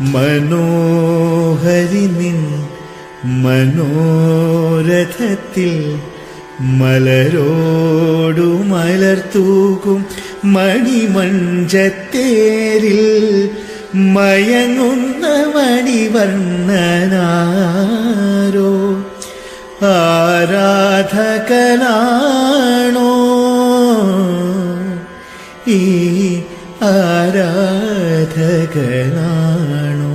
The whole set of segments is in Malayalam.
മനോഹരി നിൻ മനോരഥത്തിൽ മലരോടു മലർത്തൂകും മണിമഞ്ചത്തേരിൽ മയങ്ങുന്ന മണിവർണനാരോ? ആരാധകനാണോ ഈ ആരാധകനാണോ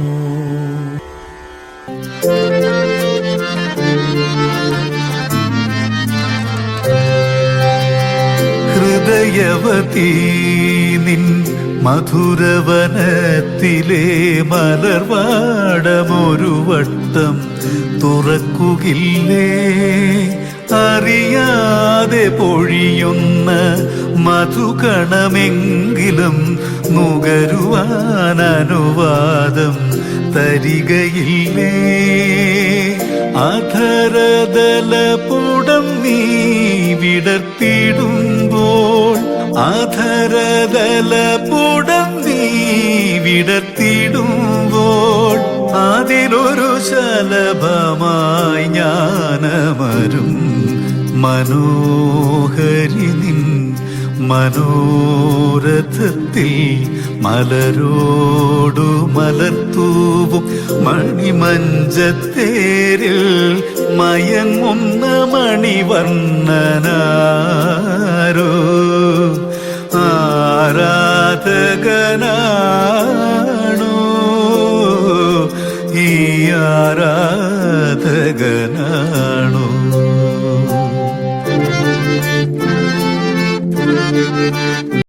ഹൃദയവതി നിൻ മധുരവനത്തിലെ മലർവാടമൊരു വട്ടം തുറക്കുകില്ലേ? പൊഴിയുന്ന മധുകണമെങ്കിലും നുകരുവാൻ അനുവാദം തരികയില്ലേ? അധരതലപുടം നീ വിടർത്തിടുമ്പോൾ അധരതലപുടം നീ വിടർത്തിടുമ്പോൾ അതിലൊരു ശലഭമായി ജ്ഞാനമരും മനോഹരി നിൻ മനോരഥത്തിൽ മലരോടു മലത്തൂവും മണിമഞ്ചത്തേരിൽ മയങ്ങുന്ന മണിവർണനാരോ? ആരാധകനാണോ? ഈ ആരാധകൻ